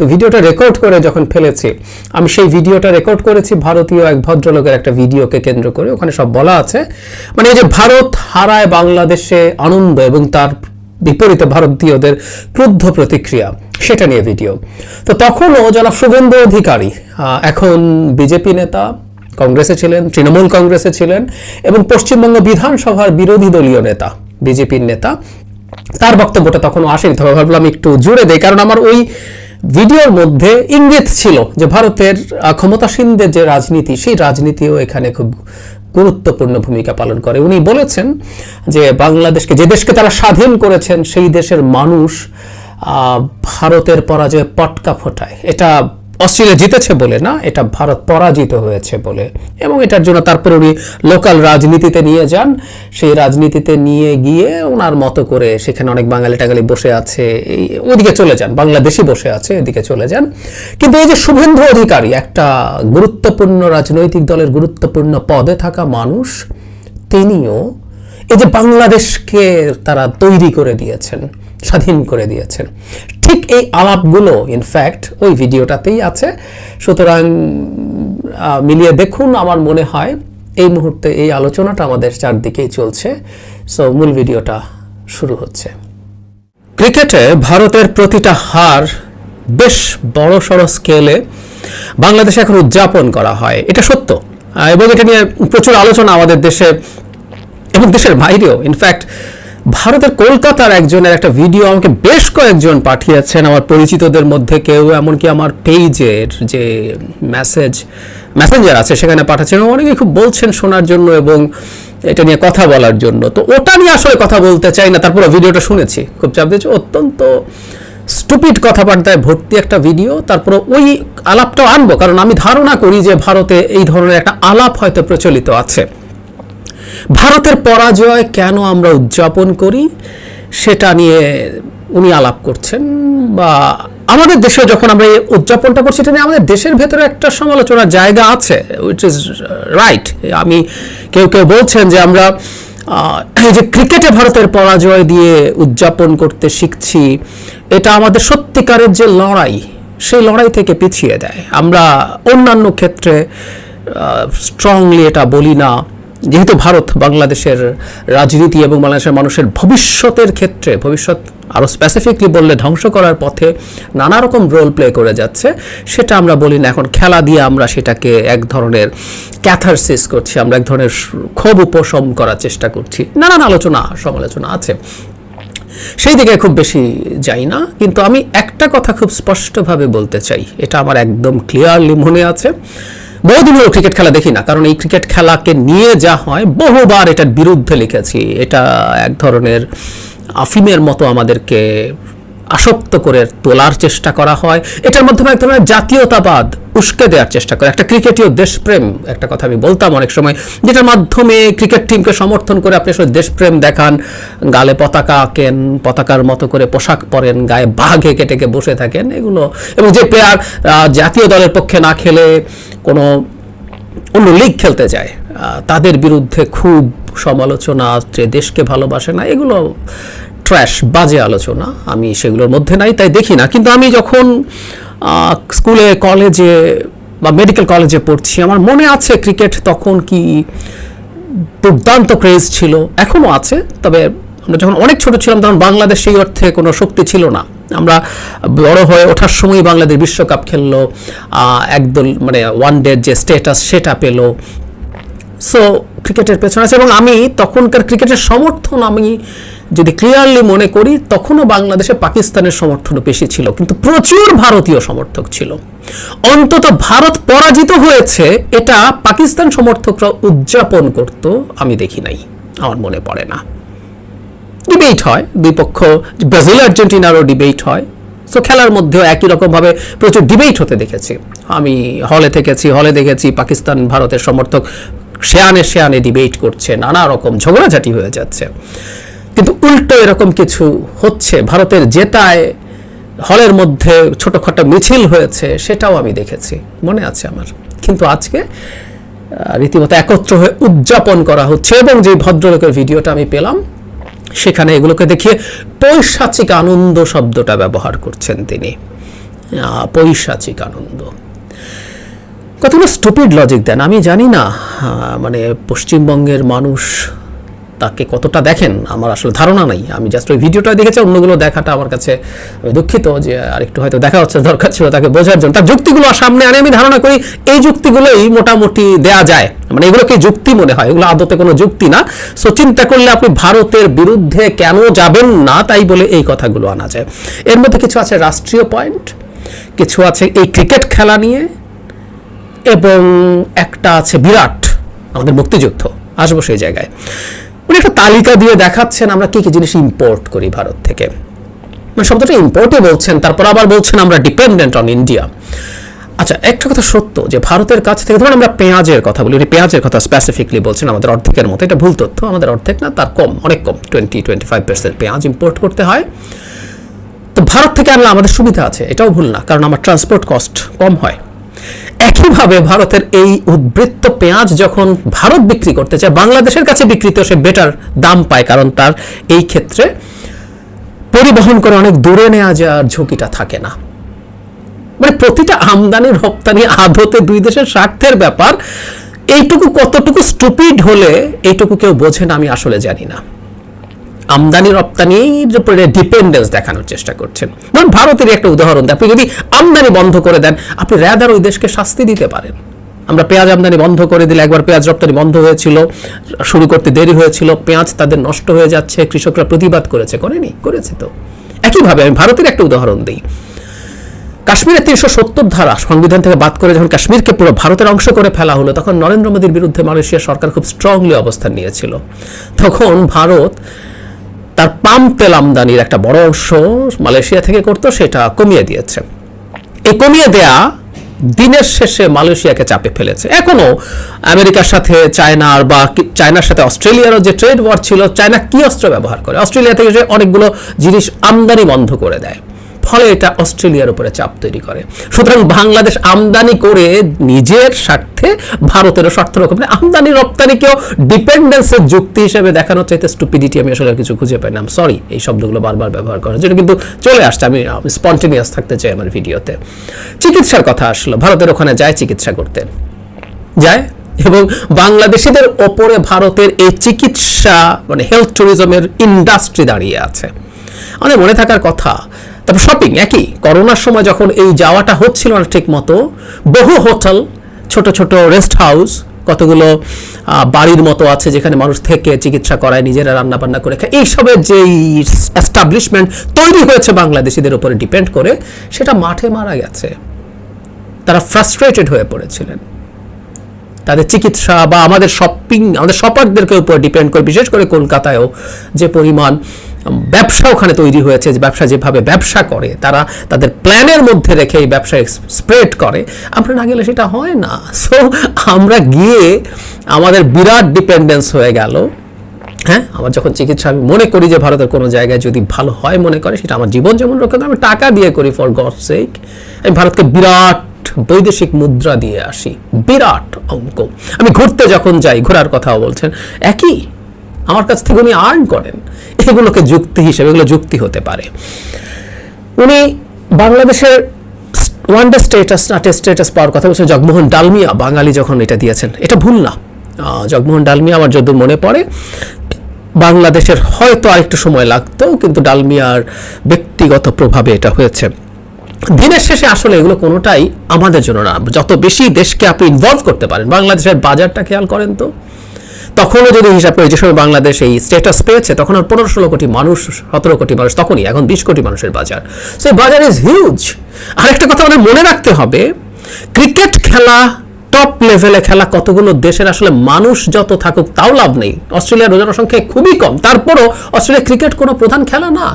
তো ভিডিওটা রেকর্ড করে যখন ফেলেছি, আমি সেই ভিডিওটা রেকর্ড করেছি ভারতীয় এক ভদ্রলোকের একটা ভিডিওকে কেন্দ্র করে, ওখানে সব বলা আছে। মানে এই যে ভারত হারায় বাংলাদেশে আনন্দ এবং তার বিপরীতে ভারতীয়দের ক্রুদ্ধ প্রতিক্রিয়া, সেটা নিয়ে ভিডিও। তো তখনও জনাব শুভেন্দু অধিকারী এখন বিজেপি নেতা, কংগ্রেসে ছিলেন, তৃণমূল কংগ্রেসে ছিলেন এবং পশ্চিমবঙ্গ বিধানসভার বিরোধী দলীয় নেতা, বিজেপির নেতা। তার বক্তব্যটা তখনও আসেনি তবে ভাবলাম একটু জুড়ে দেয় কারণ আমার ওই ভিডিওর মধ্যে ইঙ্গিত ছিল যে ভারতের ক্ষমতাসীনদের যে রাজনীতি, সেই রাজনীতিও এখানে খুব গুরুত্বপূর্ণ ভূমিকা পালন করে। উনি বলেছেন যে বাংলাদেশকে, যে দেশকে তারা স্বাধীন করেছেন, সেই দেশের মানুষ ভারতের পরাজয়ে পটকা ফোটায়। এটা অস্ট্রেলিয়া জিতেছে বলে না, এটা ভারত পরাজিত হয়েছে বলে। এবং এটার জন্য তারপরে উনি লোকাল রাজনীতিতে নিয়ে যান। সেই রাজনীতিতে নিয়ে গিয়ে ওনার মতো করে সেখানে অনেক বাঙালি টাঙালি বসে আছে, এই ওদিকে চলে যান, বাংলাদেশি বসে আছে, এদিকে চলে যান। কিন্তু এই যে শুভেন্দু অধিকারী, একটা গুরুত্বপূর্ণ রাজনৈতিক দলের গুরুত্বপূর্ণ পদে থাকা মানুষ, তিনিও এই যে বাংলাদেশকে তারা তৈরি করে দিয়েছেন। স্বাধীন করে দিয়েছেন। ঠিক এই আলাপগুলো ইনফ্যাক্ট ওই ভিডিওটাতেই আছে। সুতরাং মিলিয়ে দেখুন আমার মনে হয় এই মুহূর্তে এই আলোচনাটা আমাদের চারদিকেই চলছে। সো মূল ভিডিওটা শুরু হচ্ছে। ক্রিকেটে ভারতের প্রতিটা হার বেশ বড় সড় স্কেলে বাংলাদেশে এখন উদযাপন করা হয়। এটা সত্য। এবং এটা নিয়ে প্রচুর আলোচনা আমাদের দেশে এবং দেশের বাইরেও। ইনফ্যাক্ট ভারতের কলকাতার একজনের একটা ভিডিও আমাকে বেশ কয়েকজন পাঠিয়েছেন, আমার পরিচিতদের মধ্যে কেউ, এমনকি আমার পেজের যে মেসেজ মেসেঞ্জার আছে সেখানে পাঠাচ্ছেন। অনেকে খুব বলছেন শোনার জন্য এবং এটা নিয়ে কথা বলার জন্য। তো ওটা নিয়ে আসলে কথা বলতে চাই না, তারপরে ভিডিওটা শুনেছি। খুব চাপ দিয়েছে, অত্যন্ত স্টুপিড কথাবার্তায় ভর্তি একটা ভিডিও, তারপর ওই আলাপটাও আনব। কারণ আমি ধারণা করি যে ভারতে এই ধরনের একটা আলাপ হয়তো প্রচলিত আছে। ভারতের পরাজয় কেন আমরা উদযাপন করি, সেটা নিয়ে উনি আলাপ করছেন বা আমাদের দেশে যখন আমরা এই উদযাপনটা করছি এটা নিয়ে আমাদের দেশের ভেতরে একটা সমালোচনার জায়গা আছে উইচ ইজ রাইট আমি কেউ কেউ বলছেন যে আমরা এই যে ক্রিকেটে ভারতের পরাজয় দিয়ে উদযাপন করতে শিখছি, এটা আমাদের সত্যিকারের যে লড়াই, সেই লড়াই থেকে পিছিয়ে দেয়। আমরা অন্যান্য ক্ষেত্রে স্ট্রংলি এটা বলি না। যেহেতু ভারত বাংলাদেশের রাজনীতি এবং বাংলাদেশের মানুষের ভবিষ্যতের ক্ষেত্রে, ভবিষ্যৎ আরও স্পেসিফিকলি বললে ধ্বংস করার পথে নানা রকম রোল প্লে করে যাচ্ছে, সেটা আমরা বলি না। এখন খেলা দিয়ে আমরা সেটাকে এক ধরনের ক্যাথারসিস করছি, আমরা এক ধরনের ক্ষোভ উপশম করার চেষ্টা করছি। নানান আলোচনা, সমালোচনা আছে। সেই দিকে খুব বেশি যাই না, কিন্তু আমি একটা কথা খুব স্পষ্টভাবে বলতে চাই, এটা আমার একদম ক্লিয়ারলি মনে আছে। বহুদিন হলো ক্রিকেট খেলা দেখি না, কারণ এই ক্রিকেট খেলাকে নিয়ে যা হয়, বহুবার এটার বিরুদ্ধে লিখেছি। এটা এক ধরনের আফিমের মতো আমাদেরকে আসক্ত করে তোলার চেষ্টা করা হয়। এটার মাধ্যমে এক ধরনের জাতীয়তাবাদ উস্কে দেওয়ার চেষ্টা করে। একটা ক্রিকেটীয় দেশপ্রেম, একটা কথা আমি বলতাম অনেক সময়, যেটার মাধ্যমে ক্রিকেট টিমকে সমর্থন করে আপনি আসলে দেশপ্রেম দেখান, গালে পতাকা আঁকেন, পতাকার মতো করে পোশাক পরেন, গায়ে বাঘে এঁকে টেকে বসে থাকেন, এগুলো। এবং যে প্লেয়ার জাতীয় দলের পক্ষে না খেলে কোনো অন্য লিগ খেলতে যায় তাদের বিরুদ্ধে খুব সমালোচনা, যে দেশকে ভালোবাসে না, এগুলো ট্র্যাশ বাজে আলোচনা। আমি সেগুলোর মধ্যে নাই, তাই দেখি না। কিন্তু আমি যখন স্কুলে, কলেজে বা মেডিকেল কলেজে পড়ছি, আমার মনে আছে ক্রিকেট তখন কি দুর্দান্ত ক্রেজ ছিল। এখনও আছে, তবে আমরা যখন অনেক ছোট ছিলাম, তখন বাংলাদেশ সেই অর্থে কোনো শক্তি ছিল না। আমরা বড় হয়ে ওঠার সময় বাংলাদেশ বিশ্বকাপ খেললো একদল মানে ওয়ান ডে যে স্টেটাস সেটা পেল। সো ক্রিকেটের পেছনে আছে এবং আমি তখনকার ক্রিকেটের সমর্থন আমি যদি ক্লিয়ারলি মনে করি, তখনও বাংলাদেশে পাকিস্তানের সমর্থনও বেশি ছিল। কিন্তু প্রচুর ভারতীয় সমর্থক ছিল। অন্তত ভারত পরাজিত হয়েছে, এটা পাকিস্তান সমর্থকরা উদযাপন করত, আমি দেখি নাই। আমার মনে পড়ে না। ডিবেট হয় দুই পক্ষ ব্রাজিল, আর্জেন্টিনারও ডিবেট হয়। সো খেলার মধ্যেও একই রকমভাবে প্রচুর ডিবেট হতে দেখেছি। আমি হলে থেকেছি, হলে দেখেছি পাকিস্তান, ভারতের সমর্থক শেয়ানে শেয়ানে ডিবেট করছে, নানা রকম ঝগড়াঝাটি হয়ে যাচ্ছে। কিন্তু উল্টো এরকম কিছু হচ্ছে, ভারতের জেতায় হলের মধ্যে ছোটোখাটো মিছিল হয়েছে, সেটাও আমি দেখেছি, মনে আছে আমার। কিন্তু আজকে রীতিমতো একত্র হয়ে উদযাপন করা হচ্ছে এবং যে ভদ্রলোকের ভিডিওটা আমি পেলাম সেখানে এগুলোকে দেখিয়ে পৈশাচিক আনন্দ শব্দটা ব্যবহার করছেন তিনি। পৈশাচিক আনন্দ। কতগুলো স্টুপিড লজিক দেন? আমি জানি না। মানে পশ্চিমবঙ্গের মানুষ তাকে কতটা দেখেন আমার আসলে ধারণা নাই। আমি জাস্ট ওই ভিডিওটা দেখেছি, অন্যগুলো দেখাটা আমার কাছে আমি দুঃখিত যে আরেকটু হয়তো দেখা হচ্ছে, দরকার ছিল তাকে বোঝার জন্য। তার যুক্তিগুলো সামনে আনে, আমি ধারণা করি এই যুক্তিগুলোই মোটামুটি দেয়া যায়। মানে এগুলোকে যুক্তি মনে হয়? এগুলো আদতে কোনো যুক্তি না। সো চিন্তা করলে আপনি ভারতের বিরুদ্ধে কেন যাবেন না, তাই বলে এই কথাগুলো আনা যায়। এর মধ্যে কিছু আছে রাষ্ট্রীয় পয়েন্ট, কিছু আছে এই ক্রিকেট খেলা নিয়ে, এবং একটা আছে বিরাট, আমাদের মুক্তিযুদ্ধ। আসব সেই জায়গায়। উনি একটা তালিকা দিয়ে দেখাচ্ছেন আমরা কি কি জিনিস ইম্পোর্ট করি ভারত থেকে। মানে শব্দটা ইম্পোর্টে বলছেন, তারপর আবার বলছেন আমরা ডিপেন্ডেন্ট অন ইন্ডিয়া আচ্ছা একটা কথা সত্য যে ভারতের কাছ থেকে ধরুন আমরা পেঁয়াজের কথা বলি, উনি পেঁয়াজের কথা স্পেসিফিকলি বলছেন আমাদের অর্ধেকের মতো, এটা ভুল তথ্য, আমাদের অর্ধেক না, তার কম, অনেক কম টোয়েন্টি টোয়েন্টি ফাইভ পার্সেন্ট পেঁয়াজ ইম্পোর্ট করতে হয়। তো ভারত থেকে আনলে আমাদের সুবিধা আছে, এটাও ভুল না, কারণ আমার ট্রান্সপোর্ট কস্ট কম হয়। একইভাবে ভারতের এই উদ্বৃত্ত পেঁয়াজ যখন ভারত বিক্রি করতে চায়, বাংলাদেশের কাছে বিক্রিতে সে বেটার দাম পায়, কারণ তার এই ক্ষেত্রে পরিবহন করে অনেক দূরে নেওয়া যাওয়ার ঝুঁকিটা থাকে না। মানে প্রতিটা আমদানি, রপ্তানি আদতে দুই দেশের স্বার্থের ব্যাপার, এইটুকু কতটুকু স্টুপিড হলে এইটুকু কেউ বোঝে না, আমি আসলে জানি না। আমদানি রপ্তানির উপরে ডিপেন্ডেন্স দেখানোর চেষ্টা করছেন। ধরুন ভারতের একটা উদাহরণ আপনি যদি আমদানি বন্ধ করে দেন, আপনি র্যাদার ওই দেশকে শাস্তি দিতে পারেন। আমরা পেঁয়াজ আমদানি বন্ধ করে দিলে একবার পেঁয়াজ রপ্তানি বন্ধ হয়েছিল, শুরু করতে দেরি হয়েছিল, পেঁয়াজ তাদের নষ্ট হয়ে যাচ্ছে, কৃষকরা প্রতিবাদ করেছে। করেনি, করেছে তো। একইভাবে আমি ভারতের একটা উদাহরণ দিই। কাশ্মীরের তিনশো সত্তর ধারা সংবিধান থেকে বাদ করে যখন কাশ্মীরকে পুরো ভারতের অংশ করে ফেলা হলো, তখন নরেন্দ্র মোদীর বিরুদ্ধে মালয়েশিয়া সরকার খুব স্ট্রংলি অবস্থান নিয়েছিল। তখন ভারত তার পাম তেল আমদানির একটা বড় অংশ মালয়েশিয়া থেকে করতো, সেটা কমিয়ে দিয়েছে। এই কমিয়ে দেয়া দিনের শেষে মালয়েশিয়াকে চাপে ফেলেছে। এখনও আমেরিকার সাথে চায়নার বা চায়নার সাথে অস্ট্রেলিয়ারও যে ট্রেড ওয়ার ছিল, চায়না কি অস্ত্র ব্যবহার করে? অস্ট্রেলিয়া থেকে যে অনেকগুলো জিনিস আমদানি বন্ধ করে দেয়। ফলে এটা অস্ট্রেলিয়ার উপরে চাপ তৈরি করে। সুতরাং বাংলাদেশ আমদানি করে নিজের স্বার্থে ভারতেরও স্বার্থ রকম আমদানি, রপ্তানিকেও ডিপেন্ডেন্সের যুক্তি হিসেবে দেখানোর চাইতে স্টুপিডিটি আমি আসলে কিছু খুঁজে পাই না। সরি এই শব্দগুলো বারবার ব্যবহার করা যেটা কিন্তু চলে আসছে, আমি স্পন্টেনিয়াস থাকতে চাই আমার ভিডিওতে। চিকিৎসার কথা আসলো। ভারতের ওখানে যায় চিকিৎসা করতে। যায় এবং বাংলাদেশিদের ওপরে ভারতের এই চিকিৎসা মানে হেলথ ট্যুরিজমের ইন্ডাস্ট্রি দাঁড়িয়ে আছে। আমাদের মনে থাকার কথা তারপর শপিং একই। করোনার সময় যখন এই যাওয়াটা হচ্ছিল না ঠিক মতো, বহু হোটেল, ছোট ছোট রেস্ট হাউস কতগুলো বাড়ির মতো আছে যেখানে মানুষ থেকে চিকিৎসা করায়, নিজেরা রান্না বান্না করে খায়। এইসবের যেই এস্টাবলিশমেন্ট তৈরি হয়েছে বাংলাদেশিদের উপরে ডিপেন্ড করে, সেটা মাঠে মারা গেছে। তারা ফ্রাস্ট্রেটেড হয়ে পড়েছিলেন। তাদের চিকিৎসা বা আমাদের শপিং আমাদের শপারদেরকে উপর ডিপেন্ড করে, বিশেষ করে কলকাতায়ও যে পরিমাণ ব্যবসা ওখানে তৈরি হয়েছে, যে ব্যবসা যেভাবে ব্যবসা করে, তারা তাদের প্ল্যানের মধ্যে রেখে এই ব্যবসা স্প্রেড করে। আমরা না গেলে সেটা হয় না। সো আমরা গিয়ে আমাদের বিরাট ডিপেন্ডেন্স হয়ে গেল। হ্যাঁ? আমার যখন চিকিৎসা, আমি মনে করি যে ভারতের কোনো জায়গায় যদি ভালো হয় মনে করে, সেটা আমার জীবন যেমন রক্ষা আমি টাকা দিয়ে করি ফর গড সেক আমি ভারতকে বিরাট বৈদেশিক মুদ্রা দিয়ে আসি। বিরাট অঙ্ক। আমি ঘুরতে যখন যাই, ঘোরার কথাও বলছেন, একই আমার কাছ থেকে উনি আর্ন করেন। এগুলোকে যুক্তি হিসেবে, এগুলো যুক্তি হতে পারে। উনি বাংলাদেশের ওয়ান ডে স্টেটাস না টেস্ট স্টেটাস পাওয়ার কথা বলছেন জগমোহন ডালমিয়া, বাঙালি যখন এটা দিয়েছেন। এটা ভুল না। জগমোহন ডালমিয়া আমার যদি মনে পড়ে। বাংলাদেশের হয়তো আরেকটু সময় লাগতো, কিন্তু ডালমিয়ার ব্যক্তিগত প্রভাবে এটা হয়েছে। দিনের শেষে আসলে এগুলো কোনোটাই আমাদের জন্য না। যত বেশি দেশকে আপনি ইনভলভ করতে পারেন, বাংলাদেশের বাজারটা খেয়াল করেন তো। তখনও যদি হিসাব করি, যে সময় বাংলাদেশ এই স্টেটাস পেয়েছে, তখন আর পনেরো ষোলো কোটি মানুষ, সতেরো কোটি মানুষ তখনই, এখন বিশ কোটি মানুষের বাজার। সো বাজার ইজ হিউজ আরেকটা কথা আমাদের মনে রাখতে হবে ক্রিকেট খেলা টপ লেভেলে খেলা কতগুলো দেশের আসলে মানুষ যত থাকুক, তাও লাভ নেই। অস্ট্রেলিয়ার জনসংখ্যা খুবই কম। তারপরও অস্ট্রেলিয়া ক্রিকেট কোনো প্রধান খেলা না।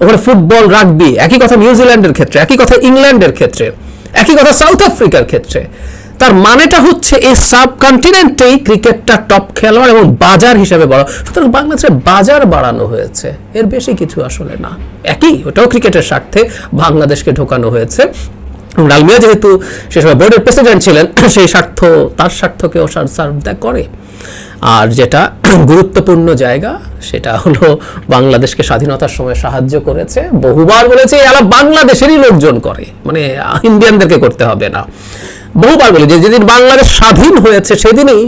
ওখানে ফুটবল রাগবি একই কথা নিউজিল্যান্ডের ক্ষেত্রে, একই কথা ইংল্যান্ডের ক্ষেত্রে, একই কথা সাউথ আফ্রিকার ক্ষেত্রে। তার মানেটা হচ্ছে এই সাব সাবকন্টিনেন্টেই ক্রিকেটটা টপ খেলোয়াড় এবং বাজার হিসেবে বড়। সুতরাং বাংলাদেশের বাজার বাড়ানো হয়েছে। এর বেশি কিছু আসলে না। একই, ওটাও ক্রিকেটের স্বার্থে বাংলাদেশকে ঢোকানো হয়েছে। ডালমিয়া যেহেতু সে সময় বোর্ডের প্রেসিডেন্ট ছিলেন, সেই স্বার্থ, তার স্বার্থকেও সার্ভ করে। আর যেটা গুরুত্বপূর্ণ জায়গা, সেটা হলো বাংলাদেশকে স্বাধীনতার সময় সাহায্য করেছে। বহুবার বলেছে এরা বাংলাদেশেরই লোকজন করে। মানে ইন্ডিয়ানদেরকে করতে হবে না। বহুবার বলি যে যেদিন বাংলাদেশ স্বাধীন হয়েছে, সেদিনই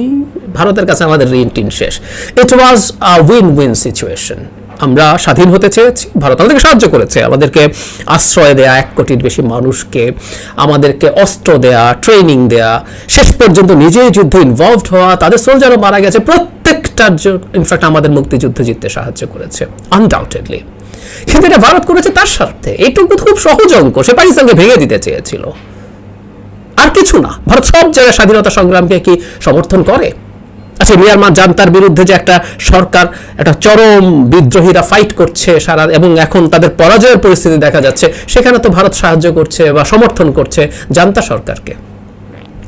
ভারতের কাছে আমাদের ঋণ টিন শেষ। It was a win win situation আমরা স্বাধীন হতে চেয়েছি, ভারত আমাদেরকে সাহায্য করেছে, আমাদেরকে আশ্রয় দেয়া, এক কোটির বেশি মানুষকে, আমাদেরকে অস্ত্র দেয়া ট্রেনিং দেয়া, শেষ পর্যন্ত নিজেই যুদ্ধে ইনভলভড হওয়া, তাদের সোলজারও মারা গেছে। প্রত্যেকটার ইনফ্যাক্ট আমাদের মুক্তিযুদ্ধ জিততে সাহায্য করেছে আনডাউটেডলি কিন্তু এটা ভারত করেছে তার স্বার্থে। এইটুকু খুব সহজ অঙ্ক, সে পাকিস্তানকে ভেঙে দিতে চেয়েছিল। আর কিছু না। ভারত সব জায়গায় স্বাধীনতা সংগ্রামকে কি সমর্থন করে? আচ্ছা মিয়ানমার জান্তার বিরুদ্ধে যে একটা সরকার, একটা চরম বিদ্রোহীরা ফাইট করছে সারা, এবং এখন তাদের পরাজয়ের পরিস্থিতি দেখা যাচ্ছে, সেখানে তো ভারত সাহায্য করছে বা সমর্থন করছে জান্তা সরকারকে।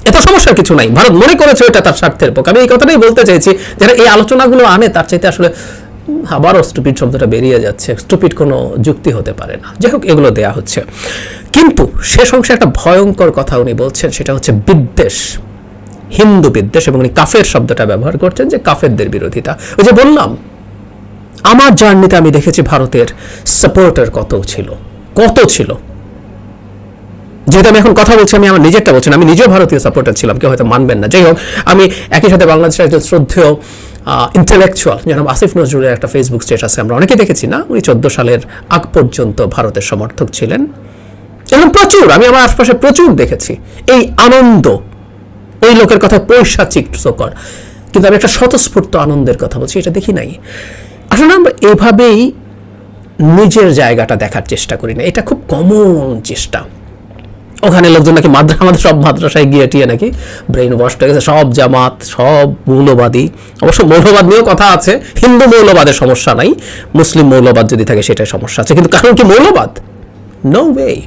এত সমস্যার কিছু নাই। ভারত মনে করেছে এটা তার স্বার্থের পক্ষে আমি এই কথাটাই বলতে চাইছি, যারা এই আলোচনাগুলো আনে, তার চাইতে আসলে আবারও স্টুপিড শব্দটা বেরিয়ে যাচ্ছে। স্টুপিড কোনো যুক্তি হতে পারে না। যাই হোক, এগুলো দেয়া হচ্ছে। কিন্তু শেষ অংশে একটা ভয়ঙ্কর কথা উনি বলছেন, সেটা হচ্ছে বিদ্বেষ। হিন্দু বিদ্বেষ, এবং উনি কাফের শব্দটা ব্যবহার করছেন যে কাফেরদের বিরোধিতা। ওই যে বললাম, আমার জার্নিতে আমি দেখেছি ভারতের সাপোর্টার কত ছিল? কত ছিল? যেহেতু আমি এখন কথা বলছি, আমি আমার নিজেরটা বলছি আমি নিজেও ভারতীয় সাপোর্টার ছিলাম, কেউ হয়তো মানবেন না। যাই হোক, আমি একই সাথে বাংলাদেশের একজন শ্রদ্ধেয় ইন্টেলেকচুয়াল যেরকম আসিফ নজরুলের একটা ফেসবুক স্টেটাসে আমরা অনেকে দেখেছি, না? উনি চোদ্দ সালের আগ পর্যন্ত ভারতের সমর্থক ছিলেন। এবং প্রচুর, আমি আমার আশপাশে প্রচুর দেখেছি। এই আনন্দ, ওই লোকের কথা পৈশাচিক শোকর কিন্তু আমি একটা স্বতঃস্ফূর্ত আনন্দের কথা বলছি, এটা দেখি নাই। আসলে আমরা এভাবেই নিজের জায়গাটা দেখার চেষ্টা করি না। এটা খুব কমন চেষ্টা। ওখানে লোকজন নাকি মাদ্রাসা আমাদের সব মাদ্রাসায় গিয়ে টিয়ে নাকি ব্রেন ওয়াশ হয়ে গেছে। সব জামাত, সব মৌলবাদী। অবশ্য মৌলবাদ নিয়েও কথা আছে। হিন্দু মৌলবাদের সমস্যা নাই। মুসলিম মৌলবাদ যদি থাকে সেটাই সমস্যা আছে। কিন্তু কারণ কি মৌলবাদ? নো ওয়ে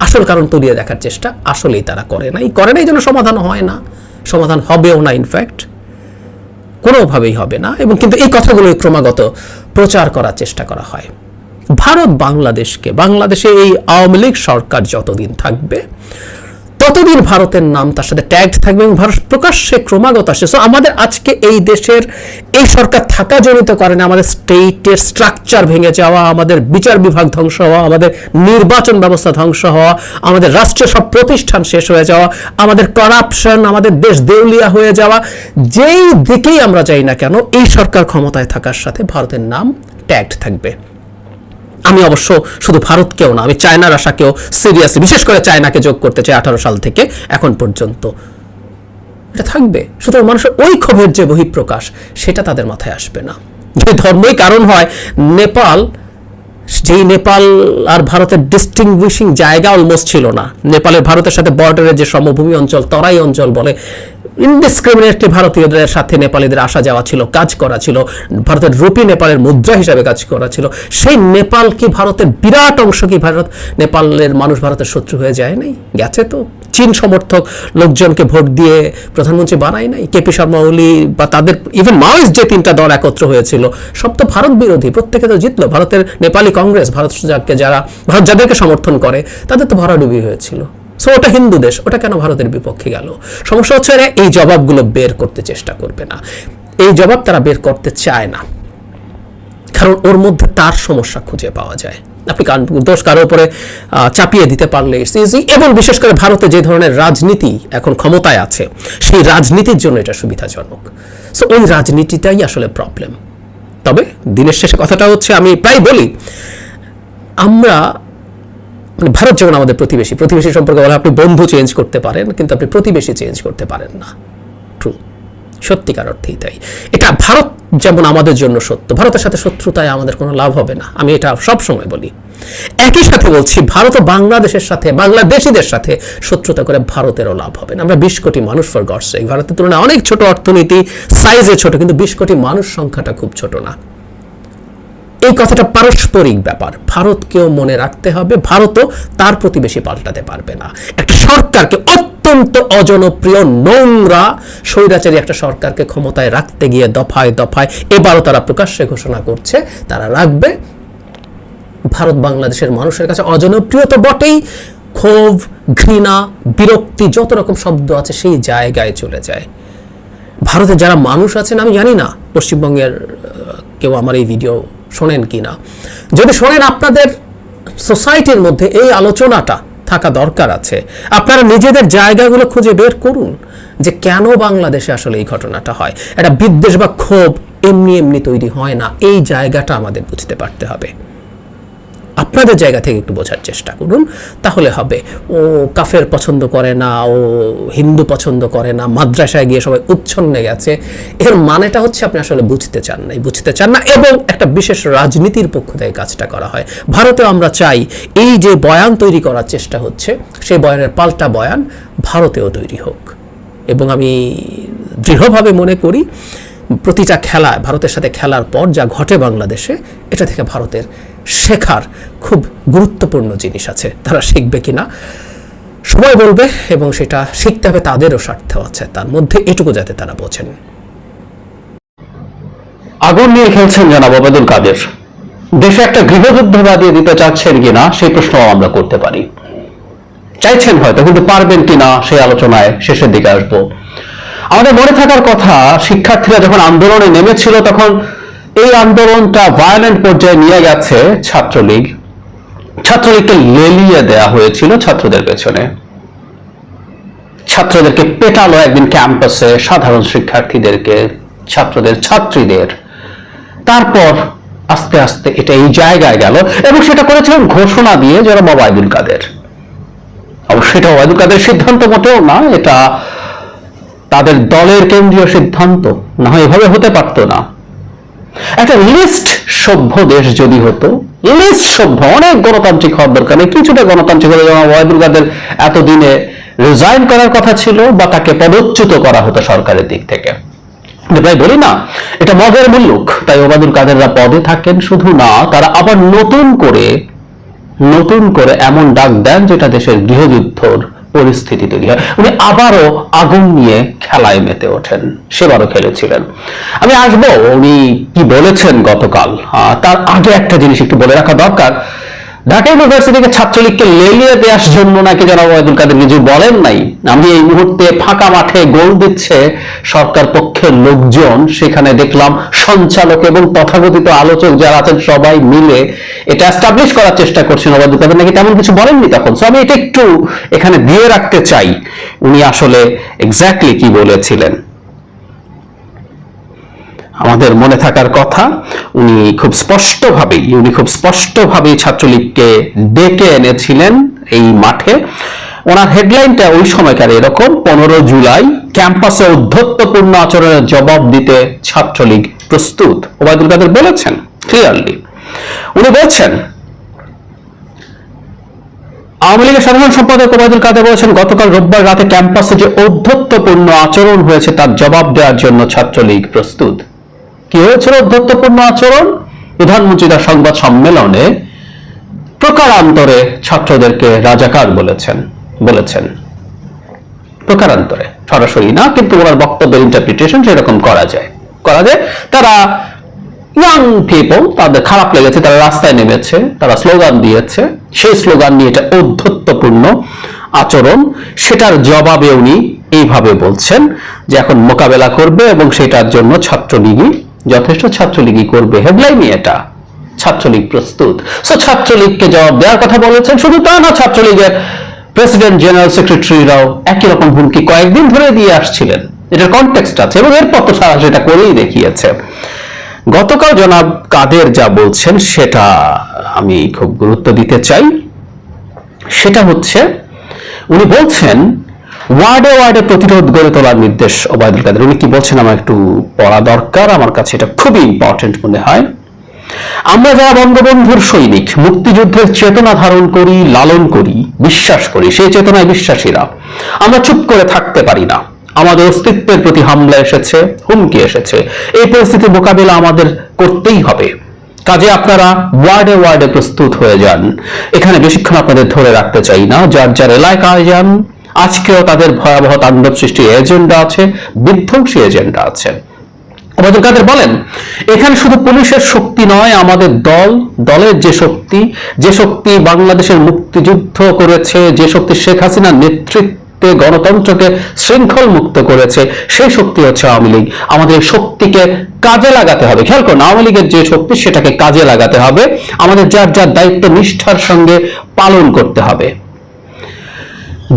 আসল কারণ তুলিয়ে দেখার চেষ্টা আসলেই তারা করে না এই করে না এই জন্য সমাধান হয় না। সমাধান হবেও না ইনফ্যাক্ট কোনোভাবেই হবে না। এবং কিন্তু এই কথাগুলোই ক্রমাগত প্রচার করার চেষ্টা করা হয়। ভারত বাংলাদেশকে, বাংলাদেশে এই আওয়ামী লীগ সরকার যতদিন থাকবে, ততদিন ভারতের নাম তার সাথে ট্যাগড থাকবে এবং ভারত প্রকাশ্যে ক্রমাগত আসছে। সো আমাদের আজকে এই দেশের এই সরকার থাকা জনিত কারণে আমাদের স্টেটের স্ট্রাকচার ভেঙে যাওয়া, আমাদের বিচার বিভাগ ধ্বংস হওয়া, আমাদের নির্বাচন ব্যবস্থা ধ্বংস হওয়া, আমাদের রাষ্ট্রীয় সব প্রতিষ্ঠান শেষ হয়ে যাওয়া, আমাদের করাপশন আমাদের দেশ দেউলিয়া হয়ে যাওয়া, যেই দিকেই আমরা যাই না কেন, এই সরকার ক্ষমতায় থাকার সাথে ভারতের নাম ট্যাগড থাকবে। আমি অবশ্য শুধু ভারতকেও না, আমি চায়নার আশাকেও সিরিয়াসলি বিশেষ করে চায়নাকে যোগ করতে চাই আঠারো সাল থেকে এখন পর্যন্ত। এটা থাকবে। সুতরাং মানুষের ওই ক্ষোভের যে বহিঃপ্রকাশ, সেটা তাদের মাথায় আসবে না। যদি ধর্মই কারণ হয়, নেপাল, যেই নেপাল আর ভারতের ডিস্টিংগুইশিং জায়গা অলমোস্ট ছিল না। নেপালের ভারতের সাথে বর্ডারের যে সমভূমি অঞ্চল, তরাই অঞ্চল বলে ইনডিসক্রিমিনেটলি ভারতীয়দের সাথে নেপালিদের আসা যাওয়া ছিল, কাজ করা ছিল, ভারতের রুপি নেপালের মুদ্রা হিসাবে কাজ করা ছিল। সেই নেপাল কি ভারতের বিরাট অংশ কি ভারত? নেপালের মানুষ ভারতের শত্রু হয়ে যায় নাই? গেছে তো। চীন সমর্থক লোকজনকে ভোট দিয়ে প্রধানমন্ত্রী বানায় নাই? কেপি শর্মা ওলি বা তাদের ইভেন মাওয়িস্ট যে তিনটা দল একত্র হয়েছিল, সব তো ভারত বিরোধী, প্রত্যেকে তো জিতলো। ভারতের নেপালি কংগ্রেস, ভারত যারা, ভারত যাদেরকে সমর্থন করে, তাদের তো ভরাডুবি হয়েছিল। সো ওটা হিন্দু দেশ, ওটা কেন ভারতের বিপক্ষে গেল? সমস্যা হচ্ছে এরা এই জবাবগুলো বের করতে চেষ্টা করবে না। এই জবাব তারা বের করতে চায় না। কারণ ওর মধ্যে তার সমস্যা খুঁজে পাওয়া যায়। আপনি দোষ কারোর উপরে চাপিয়ে দিতে পারলে ইটস ইজি এবং বিশেষ করে ভারতে যে ধরনের রাজনীতি এখন ক্ষমতায় আছে, সেই রাজনীতির জন্য এটা সুবিধাজনক। সো ওই রাজনীতিটাই আসলে প্রবলেম তবে দিনের শেষে কথাটা হচ্ছে, আমি প্রায় বলি, আমরা ভারত যেমন আমাদের প্রতিবেশী প্রতিবেশী সম্পর্কে বলা আপনি বন্ধু চেঞ্জ করতে পারেন, কিন্তু আপনি প্রতিবেশী চেঞ্জ করতে পারেন না। ট্রু সত্যিকার অর্থেই তাই। এটা ভারত যেমন আমাদের জন্য সত্য, ভারতের সাথে শত্রুতায় আমাদের কোনো লাভ হবে না। আমি এটা সব সময় বলি। একই সাথে বলছি, ভারত ও বাংলাদেশের সাথে, বাংলাদেশিদের সাথে শত্রুতা করে ভারতেরও লাভ হবে না। আমরা বিশ কোটি মানুষ ফর গডস এই ভারতের তুলনায় অনেক ছোট অর্থনীতি সাইজে ছোট, কিন্তু বিশ কোটি মানুষ সংখ্যাটা খুব ছোট না। এই কথাটা পারস্পরিক ব্যাপার। ভারতকেও মনে রাখতে হবে, ভারতও তার প্রতিবেশী পাল্টাতে পারবে না। একটা সরকারকে অত্যন্ত অজনপ্রিয়, নোংরা, স্বৈরাচারী একটা সরকারকে ক্ষমতায় রাখতে গিয়ে দফায় দফায় এবারও তারা প্রকাশ্যে ঘোষণা করছে, তারা রাখবে। ভারত বাংলাদেশের মানুষের কাছে অজনপ্রিয় তো বটেই। ক্ষোভ, ঘৃণা, বিরক্তি, যত রকম শব্দ আছে সেই জায়গায় চলে যায়। ভারতে যারা মানুষ আছেন, আমি জানি না, পশ্চিমবঙ্গের কেউ আমার এই ভিডিও শোনেন কি না। যদি শোনেন আপনাদের সোসাইটির মধ্যে এই আলোচনাটা থাকা দরকার আছে, আপনারা নিজেদের জায়গাগুলো খুঁজে বের করুন যে কেন বাংলাদেশে আসলে এই ঘটনাটা হয়। একটা বিদ্বেষ বা ক্ষোভ এমনি এমনি তৈরি হয় না, এই জায়গাটা আমাদের বুঝতে পারতে হবে। আপনাদের জায়গা থেকে একটু বোঝার চেষ্টা করুন। তাহলে হবে। ও কাফের পছন্দ করে না, ও হিন্দু পছন্দ করে না, মাদ্রাসায় গিয়ে সবাই উচ্ছন্নে গেছে। এর মানেটা হচ্ছে আপনি আসলে বুঝতে চান না বুঝতে চান না এবং একটা বিশেষ রাজনীতির পক্ষ থেকে কাজটা করা হয়। ভারতেও আমরা চাই এই যে বয়ান তৈরি করার চেষ্টা হচ্ছে, সেই বয়ানের পাল্টা বয়ান ভারতেও তৈরি হোক। এবং আমি দৃঢ়ভাবে মনে করি, প্রতিটা খেলা ভারতের সাথে খেলার পর যা ঘটে বাংলাদেশে, এটা থেকে ভারতের শেখার খুব গুরুত্বপূর্ণ জিনিস আছে। তারা শিখবে কিনা? সময় বলবে এবং সেটা শিখতে হবে, তাদেরও স্বার্থ আছে। তার মধ্যে এটুকু যাতে তারা বোঝেন। আগুন নিয়ে খেলছেন জনাব ওবায়দুল কাদের। দেশে একটা গৃহযুদ্ধ বাদিয়ে দিতে চাচ্ছেন কিনা, সেই প্রশ্ন আমরা করতে পারি। চাইছেন হয়তো, কিন্তু পারবেন কিনা, সেই আলোচনায় শেষের দিকে আসব। আমাদের মনে থাকার কথা, শিক্ষার্থীরা যখন আন্দোলনে নেমেছিল, তখন এই আন্দোলনটা ভায়োলেন্ট পর্যায়ে নিয়ে গেছে ছাত্রলীগ। ছাত্রলীগকে লেলিয়ে দেয়া হয়েছিল ছাত্রদের পেছনে। ছাত্রদেরকে পেটালো একদিন ক্যাম্পাসে সাধারণ শিক্ষার্থীদেরকে, ছাত্রদের ছাত্রীদের। তারপর আস্তে আস্তে এটা এই জায়গায় গেল এবং সেটা করেছিলেন ঘোষণা দিয়ে যারা ওবায়দুল কাদের। অবশ্যই এটা ওবায়দুল কাদের সিদ্ধান্ত মোটেও না, এটা তাদের দলের কেন্দ্রীয় সিদ্ধান্ত। না এভাবে হতে পারতো না। একটা লিস্ট সভ্য দেশ যদি হতো লিস্ট সভ্য, অনেক গণতান্ত্রিক হওয়ার দরকার নেই, কিছুটা গণতান্ত্রিক হলে যেমন ওয়াহিদুল এতদিনে রিজাইন করার কথা ছিল, বা তাকে পদচ্যুত করা হতো সরকারের দিক থেকে। তাই বলি না, এটা মগের মুল্লুক, তাই ওবায়দুল কাদেররা পদে থাকেন শুধু না, তারা আবার নতুন করে নতুন করে এমন ডাক দেন যেটা দেশের গৃহযুদ্ধর পরিস্থিতি তৈরি হয়। উনি আবারও আগুন নিয়ে খেলায় মেতে ওঠেন। সেবারও খেলেছিলেন। আমি আসব, উনি কি বলেছেন গতকাল? তার আগে একটা জিনিস একটু বলে রাখা দরকার। ঢাকা ইউনিভার্সিটিকে ছাত্রলীগকে লেলিয়ে দেওয়ার জন্য নাকি যারা ওবায়দুল কাদের কিছু বলেন নাই? আমি এই মুহূর্তে ফাঁকা মাঠে গোল দিচ্ছে সরকার পক্ষের লোকজন। সেখানে দেখলাম সঞ্চালক এবং তথাকথিত আলোচক যারা আছেন সবাই মিলে এটা এস্টাবলিশ করার চেষ্টা করছেন ওবায়দুল কাদের। নাকি তেমন কিছু বলেননি তখন? সো আমি এটা একটু এখানে দিয়ে রাখতে চাই। উনি আসলে এক্স্যাক্টলি কি বলেছিলেন? আমাদের মনে থাকার কথা, উনি খুব স্পষ্টভাবেই উনি খুব স্পষ্টভাবেই ছাত্রলীগকে ডেকে এনেছিলেন এই মাঠে। ওনার হেডলাইনটা ওই সময়কার এরকম, পনেরো জুলাই, ক্যাম্পাসে অধ্যত্বপূর্ণ আচরণের জবাব দিতে ছাত্রলীগ প্রস্তুত। ওবায়দুল কাদের বলেছেন, ক্লিয়ারলি। উনি বলছেন, আওয়ামী লীগের সাধারণ সম্পাদক ওবায়দুল কাদের বলেছেন, গতকাল রোববার রাতে ক্যাম্পাসে যে অধ্যত্বপূর্ণ আচরণ হয়েছে তার জবাব দেওয়ার জন্য ছাত্রলীগ প্রস্তুত। কি হয়েছিল অধ্যত্বপূর্ণ আচরণ? প্রধানমন্ত্রী তার সংবাদ সম্মেলনে প্রকারান্তরে ছাত্রদেরকে রাজাকার বলেছেন বলেছেন। প্রকারান্তরে, সরাসরি না, কিন্তু ওনার বক্তব্যের ইন্টারপ্রিটেশন সেরকম করা যায়। করা যায়, তারা ইয়াং পিপল তাদের খারাপ লেগেছে, তারা রাস্তায় নেমেছে, তারা স্লোগান দিয়েছে। সেই স্লোগান নিয়ে এটা ঔদ্ধত্যপূর্ণ আচরণ। সেটার জবাবে উনি এইভাবে বলছেন যে এখন মোকাবেলা করবে এবং সেটার জন্য ছাত্রলীগই যথেষ্ট ছাত্রলীগই করবে। হেডলাইনই এটা। ছাত্রলীগ প্রস্তুত। সো ছাত্রলীগকে জবাব দেওয়ার কথা বলেছেন। শুধু তা না, ছাত্রলীগের প্রেসিডেন্ট জেনারেল সেক্রেটারিরাও একই রকম হুমকি কয়েকদিন ধরে দিয়ে আসছিলেন। এটার কনটেক্সট আছে এবং এরপর তো সারা সেটা করেই দেখিয়েছে। গতকাল জনাব কাদের যা বলছেন সেটা আমি খুব গুরুত্ব দিতে চাই। সেটা হচ্ছে, উনি বলছেন ওয়ার্ডে ওয়ার্ডে প্রতিরোধ গড়ে তোলার নির্দেশ ওবায়দুল কাদের। উনি কি বলছেন আমার একটু পড়া দরকার? আমার কাছে এটা খুবই ইম্পর্টেন্ট মনে হয়। আমরা যারা বঙ্গবন্ধুর সৈনিক, মুক্তিযুদ্ধের চেতনা ধারণ করি, লালন করি, বিশ্বাস করি, সেই চেতনায় বিশ্বাসীরা, আমরা চুপ করে থাকতে পারি না। আমাদের অস্তিত্বের প্রতি হামলা এসেছে, হুমকি এসেছে। এই পরিস্থিতি মোকাবেলা আমাদের করতেই হবে। কাজে আপনারা ওয়ার্ডে ওয়ার্ডে প্রস্তুত হয়ে যান। এখানে বেশিক্ষণ আপনাদের ধরে রাখতে চাই না। যার যার এলাকায় যান আজকেও তাদের ভয়াবহ তাণ্ডব সৃষ্টি এজেন্ডা আছে, বিধ্বংসী এজেন্ডা আছে। ওবায়দুল কাদের বলেন, এখানে শুধু পুলিশের শক্তি নয়, আমাদের দল, দলের যে শক্তি যে শক্তি বাংলাদেশের মুক্তিযুদ্ধ করেছে, যে শক্তি শেখ হাসিনার নেতৃত্ব গণতন্ত্রকে শৃঙ্খল মুক্ত করেছে, সেই শক্তি হচ্ছে আওয়ামী লীগ। আমাদের শক্তিকে কাজে লাগাতে হবে। খেয়াল করুন, আওয়ামী লীগের যে শক্তি, সেটাকে কাজে লাগাতে হবে। আমাদের যার যার দায়িত্ব নিষ্ঠার সঙ্গে পালন করতে হবে।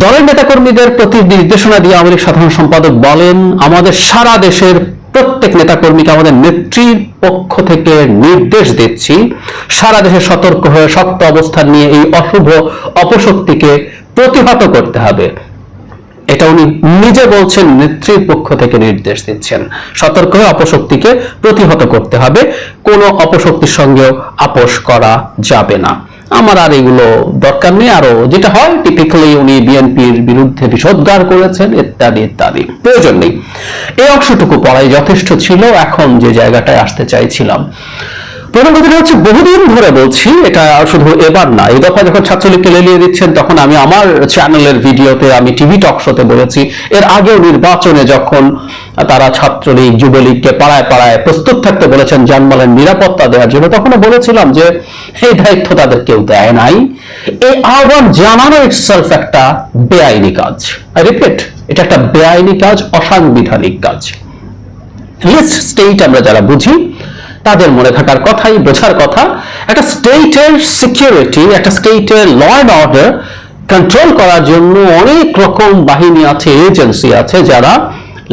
দলের নেতাকর্মীদের প্রতি নির্দেশনা দিয়ে আওয়ামী সাধারণ সম্পাদক বলেন, আমাদের সারা দেশের প্রত্যেক নেতাকর্মীকে আমাদের নেত্রীর পক্ষ থেকে নির্দেশ দিচ্ছি, সারা দেশে সতর্ক হয়ে শক্ত অবস্থান নিয়ে এই অশুভ অপশক্তিকে প্রতিহত করতে হবে। এটা উনি নিজে বলছেন, নেত্রীর পক্ষ থেকে নির্দেশ দিচ্ছেন। সতর্ক হয়ে অপশক্তিকে প্রতিহত করতে হবে, কোনো অপশক্তির সঙ্গেও আপোষ করা যাবে না। আমার আর এগুলো দরকার নেই। আরও যেটা হয় টিপিক্যালি উনি বিএনপির বিরুদ্ধে বিষোদ্গার করেছেন, ইত্যাদি ইত্যাদি। প্রয়োজন নেই। এই অংশটুকু পড়াই যথেষ্ট ছিল, এখন যে জায়গাটায় আসতে চাইছিলাম। প্রথম কথাটা হচ্ছে, বহুদিন ধরে বলছি, এটা শুধু এবার না, এই দফা যখন ছাত্রলীগকে লেলিয়ে দিচ্ছেন, তখন আমি আমার চ্যানেলের ভিডিওতে, আমি টিভি টক শোতে বলেছি, এর আগেও নির্বাচনে যখন তারা ছাত্রলীগ, যুবলীগকে পাড়ায় পাড়ায় প্রস্তুত থাকতে বলেছেন জানমালের নিরাপত্তা দেওয়ার জন্য, তখনও বলেছিলাম যে, এই দায়িত্ব তাদের কেউ দেয় নাই। এই আহ্বান জানানো ইটসেলফ একটা বেআইনি কাজ। আই রিপিট এটা একটা বেআইনি কাজ, অসাংবিধানিক কাজ। লিস্ট স্টেট আমরা যারা বুঝি তাদের মনে থাকার কথাই, বোঝার কথা। একটা স্টেটের সিকিউরিটি একটা স্টেটের ল অ্যান্ড অর্ডার কন্ট্রোল করার জন্য অনেক রকম বাহিনী আছে এজেন্সি আছে, যারা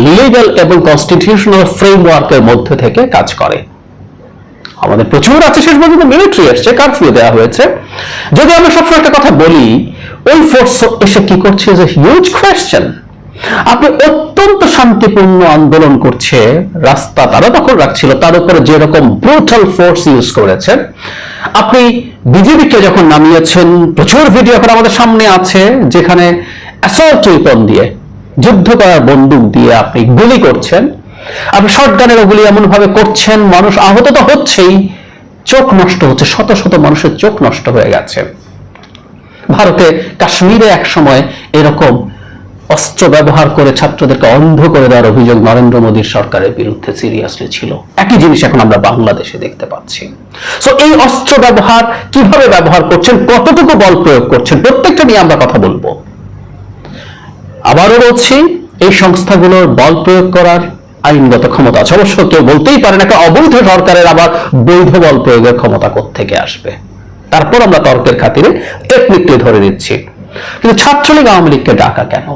লিগ্যাল এবং কনস্টিটিউশনাল ফ্রেমওয়ার্কের মধ্যে থেকে কাজ করে। আমাদের প্রচুর আছে, শেষ পর্যন্ত মিলিটারি এসছে কারফিউ দেওয়া হয়েছে। যদি আমরা সবসময় একটা কথা বলি, ওই ফোর্স এসে কি করছে? ইজ এ হিউজ কোয়েশ্চেন আপনি অত্যন্ত শান্তিপূর্ণ আন্দোলন করছে, রাস্তা তারা দখল রাখছিল, তার উপরে যেরকম ব্রুটাল ফোর্স ইউজ করেছেন আপনি বিজেপিকে যখন নামিয়েছেন, প্রচুর ভিডিও এখন আমাদের সামনে আছে, যেখানে অ্যাসল্ট ওয়েপন দিয়ে, যুদ্ধ করার বন্দুক দিয়ে আপনি গুলি করছেন। আপনি শটগানের গুলি এমন ভাবে করছেন, মানুষ আহত তো হচ্ছেই, চোখ নষ্ট হচ্ছে, শত শত মানুষের চোখ নষ্ট হয়ে গেছে। ভারতে কাশ্মীরে এক সময় এরকম অস্ত্র ব্যবহার করে ছাত্রদেরকে অন্ধ করে দেওয়ার অভিযোগ নরেন্দ্র মোদীর সরকারের বিরুদ্ধে সিরিয়াসলি ছিল। একই জিনিস এখন আমরা বাংলাদেশে দেখতে পাচ্ছি। সো এই অস্ত্র ব্যবহার কীভাবে ব্যবহার করছেন, কতটুকু বল প্রয়োগ করছেন, প্রত্যেকটা নিয়ে আমরা কথা বলব। আবারও বলছি, এই সংস্থাগুলোর বল প্রয়োগ করার আইনগত ক্ষমতা আছে। অবশ্য কেউ বলতেই পারে না, একটা অবৈধ সরকারের আবার বৈধ বল প্রয়োগের ক্ষমতা থেকে আসবে। তারপর আমরা তর্কের খাতিরে টেকনিকলি ধরে নিচ্ছি। কিন্তু ছাত্রলীগ আওয়ামী লীগকে ডাকা কেন?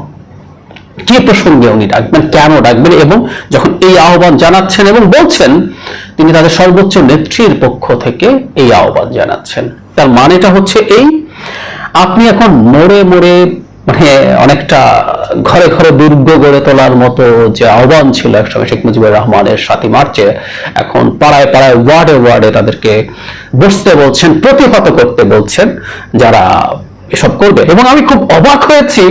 কি প্রসঙ্গে উনি? ডাকবেন কেন ডাকবেন? এবং যখন এই আহ্বান জানাচ্ছেন এবং বলছেন, তিনি তাদের সর্বোচ্চ নেত্রীর পক্ষ থেকে এই আহ্বান জানাচ্ছেন। তার মানেটা হচ্ছে এই, আপনি এখন মোড়ে মোড়ে মানে অনেকটা ঘরে ঘরে দুর্গ গড়ে তোলার মতো যে আহ্বান ছিল একসময় শেখ মুজিবুর রহমানের সাথী মার্চে, এখন পাড়ায় পাড়ায়, ওয়ার্ডে ওয়ার্ডে তাদেরকে বসতে বলছেন, প্রতিহত করতে বলছেন, যারা এসব করবে। এবং আমি খুব অবাক হয়েছি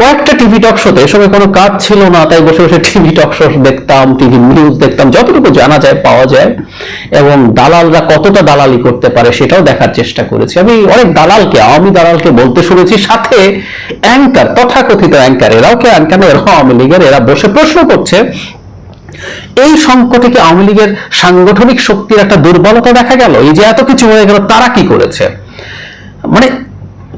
কয়েকটা টিভি টক শোতে এসবে কোনো কাজ ছিল না, তাই বসে বসে টিভি টক শো দেখতাম টিভি নিউজ দেখতাম, যতটুকু জানা যায়, পাওয়া যায়। এবং দালালরা কতটা দালালি করতে পারে সেটাও দেখার চেষ্টা করেছি। আমি অনেক দালালকে, আওয়ামী দালালকে বলতে শুনেছি, সাথে অ্যাঙ্কার তথাকথিত অ্যাঙ্কার এরাও কে অ্যাঙ্কার এরাও আওয়ামী লীগের, এরা বসে প্রশ্ন করছে, এই সংকটে কি আওয়ামী লীগের সাংগঠনিক শক্তির একটা দুর্বলতা দেখা গেল, এই যে এত কিছু হয়ে গেল, তারা কি করেছে? মানে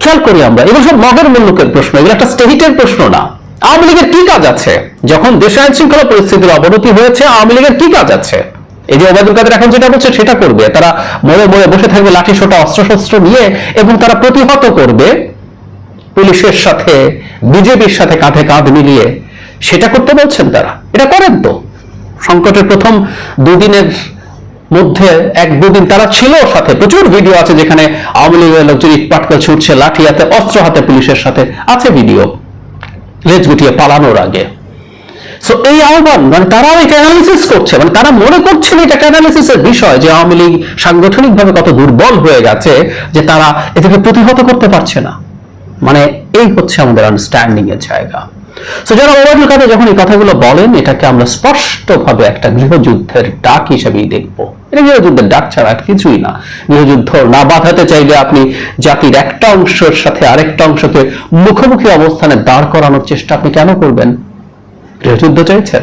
খেয়াল করি আমরা, এগুলো সব মগের মুল্লুকের প্রশ্ন, এগুলো একটা স্টেটের প্রশ্ন না। আওয়ামী লীগের কি কাজ আছে? যখন দেশে আইন শৃঙ্খলা পরিস্থিতির অবনতি হয়েছে, আওয়ামী লীগের কি কাজ আছে? এই যে ওবায়দুল কাদের এখন যেটা বলছে, সেটা করবে। তারা মরে মরে বসে থাকবে, লাঠি সোটা, অস্ত্রশস্ত্র নিয়ে, এবং তারা প্রতিহত করবে পুলিশের সাথে, বিজেপির সাথে কাঁধে কাঁধ মিলিয়ে। সেটা করতে বলছেন তারা। এটা করেন তো। সংকটের প্রথম দুদিনের মধ্যে এক দুদিন তারা ছিল সাথে। প্রচুর ভিডিও আছে যেখানে আওয়ামী লীগের লোকজন ইটপাটকেল ছুটছে লাঠি হাতে অস্ত্র হাতে পুলিশের সাথে। আছে ভিডিও লেজ গুটিয়ে পালানোর আগে। সো এই আহ্বান মানে তারাও এটা অ্যানালিসিস করছে। মানে তারা মনে করছেন এটা অ্যানালিসিসের বিষয় যে আওয়ামী লীগ সাংগঠনিকভাবে কত দুর্বল হয়ে গেছে যে তারা এটাকে প্রতিহত করতে পারছে না। মানে এই হচ্ছে আমাদের আন্ডারস্ট্যান্ডিং এর জায়গা। তো যারা ওবায়দুল কাদের যখন এই কথাগুলো বলেন, এটাকে আমরা স্পষ্টভাবে একটা গৃহযুদ্ধের ডাক হিসেবেই দেখব। এটা গৃহযুদ্ধের ডাক ছাড়া আর কিছুই না। গৃহযুদ্ধ না বাধাতে চাইলে আপনি জাতির একটা অংশের সাথে আরেকটা অংশকে মুখোমুখি অবস্থানে দাঁড় করানোর চেষ্টা আপনি কেন করবেন? গৃহযুদ্ধ চাইছেন?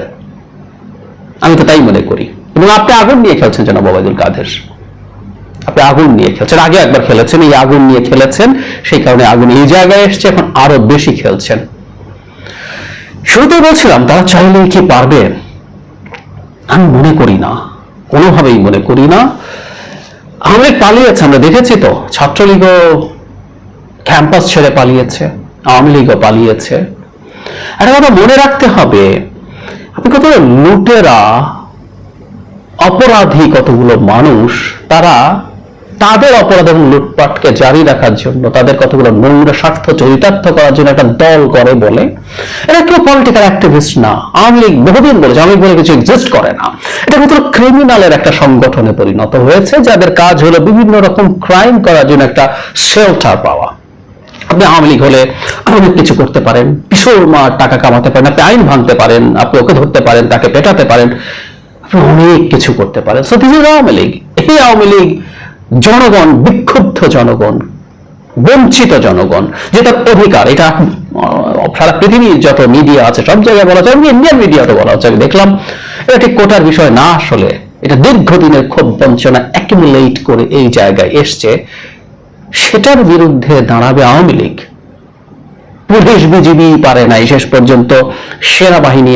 আমি তো তাই মনে করি। এবং আপনি আগুন নিয়ে খেলছেন, জনাব ওবায়দুল কাদের। আপনি আগুন নিয়ে খেলছেন। আগে একবার খেলেছেন, এই আগুন নিয়ে খেলেছেন, সেই কারণে আগুন এই জায়গায় এসছে, এখন আরও বেশি খেলছেন। শুরুতে বলছিলাম, তারা চাইলে কি পারবে? আমি মনে করি না। কোনোভাবেই মনে করি না। লীগ পালিয়েছে, আমরা দেখেছি তো, ছাত্রলীগও ক্যাম্পাস ছেড়ে পালিয়েছে, আওয়ামী লীগও পালিয়েছে। একটা কথা মনে রাখতে হবে, আপনি কত লুটেরা, অপরাধী কতগুলো মানুষ, তারা তাদের অপরাধ এবং লুটপাটকে জারি রাখার জন্য, তাদের কতগুলো নোংরা, স্বার্থ চরিতার্থ করার জন্য একটা দল করে বলে, এরা কেউ পলিটিক্যাল অ্যাক্টিভিস্ট না। আওয়ামী লীগ বহুদিন বলেছে আওয়ামী বলে কিছু এক্সিস্ট করে না। এটা কিন্তু ক্রিমিনালের একটা সংগঠনে পরিণত হয়েছে, যাদের কাজ হলো বিভিন্ন রকম ক্রাইম করার জন্য একটা শেল্টার পাওয়া। আপনি আওয়ামী লীগ হলে অনেক কিছু করতে পারেন। কিশোর মা টাকা কামাতে পারেন, আপনি আইন ভাঙতে পারেন, আপনি ওকে ধরতে পারেন, তাকে পেটাতে পারেন, আপনি অনেক কিছু করতে পারেন। So this is Awami League. এই আওয়ামী লীগ জনগণ, বিক্ষুব্ধ জনগণ, বঞ্চিত জনগণ যে তার অধিকার, এটা সারা পৃথিবীর যত মিডিয়া আছে, সব জায়গায় বলা হচ্ছে ইন্ডিয়ান মিডিয়াতে বলা হচ্ছে, আমি দেখলাম। এটা ঠিক কোটার বিষয় না আসলে, এটা দীর্ঘদিনের ক্ষোভ বঞ্চনা অ্যাকুমুলেট করে এই জায়গায় এসছে। সেটার বিরুদ্ধে দাঁড়াবে আওয়ামী লীগ। পুলিশ বিজিবি পারে নাই শেষ পর্যন্ত। সেনাবাহিনী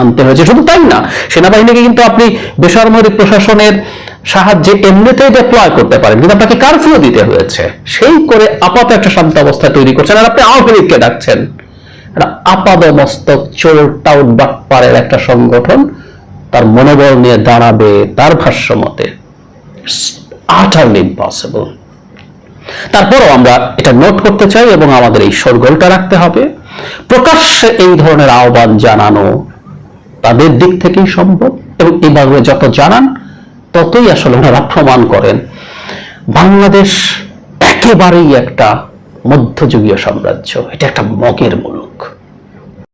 আনতে হয়েছে, শুধু তাই না, সেনাবাহিনীকে কিন্তু আপনি বেসামরিক প্রশাসনের সাহায্যে এমনিতেই ডিপ্লয় করতে পারেন, কিন্তু আপনাকে কারফিউ দিতে হয়েছে। সেই করে আপাত একটা শান্ত অবস্থা তৈরি করছেন আর আপনি আওয়ামী ডাকছেন। আপাদ মস্তক চোর টাউট বাটপাড়ের একটা সংগঠন তার মনোবল নিয়ে দাঁড়াবে তার ভাষ্য মতে। আটারলি ইম্পসিবল তারপরও আমরা এটা নোট করতে চাই এবং আমাদের এই সরগোলটা রাখতে হবে। প্রকাশ্যে এই ধরনের আহ্বান জানানো তাদের দিক থেকেই সম্ভব এবং এভাবে যত জানান ততই আসলে ওনারা প্রমাণ করেন বাংলাদেশ একেবারেই একটা মধ্যযুগীয় সাম্রাজ্য। এটা একটা মগের মুলুক।